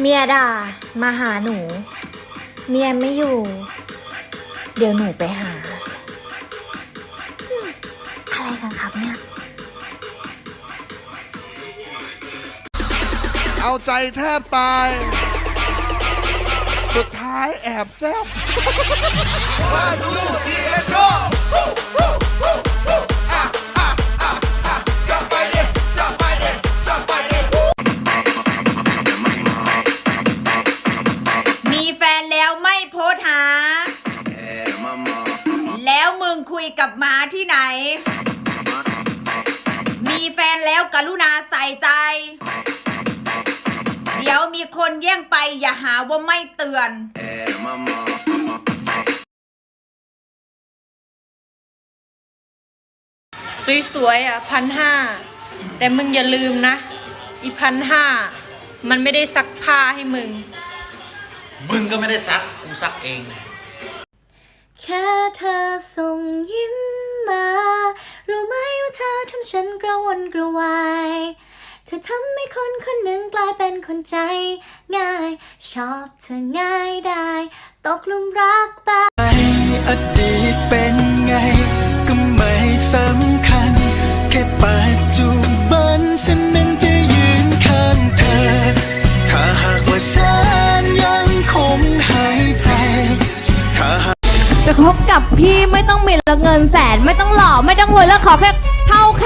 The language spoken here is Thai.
เมียด่ามาหาหนู เมียไม่อยู่ เดี๋ยวหนูไปหา อะไรกันครับเนี่ย เอาใจแทบตาย สุดท้ายแอบแซบ แล้วมึงคุยกับหมาที่ไหน มีแฟนแล้วกรุณาใส่ใจ เดี๋ยวมีคนแย่งไปอย่าหาว่าไม่เตือนสวยๆอะพันห้าแต่มึงอย่าลืมนะ อีพันห้ามันไม่ได้ซักผ้าให้มึง มึงก็ไม่ได้ซักกูซักเอง แค่เธอส่งยิ้มมา รู้ไหมว่าเธอทำฉันกระวนกระวาย เธอทำให้คนคนหนึ่งกลายเป็นคนใจง่าย ชอบเธอง่ายได้ ตกหลุมรักแบบ คบกับพี่ไม่ต้องมีเงินแสนไม่ต้องหล่อไม่ต้องรวยแล้วขอแค่เท่าแข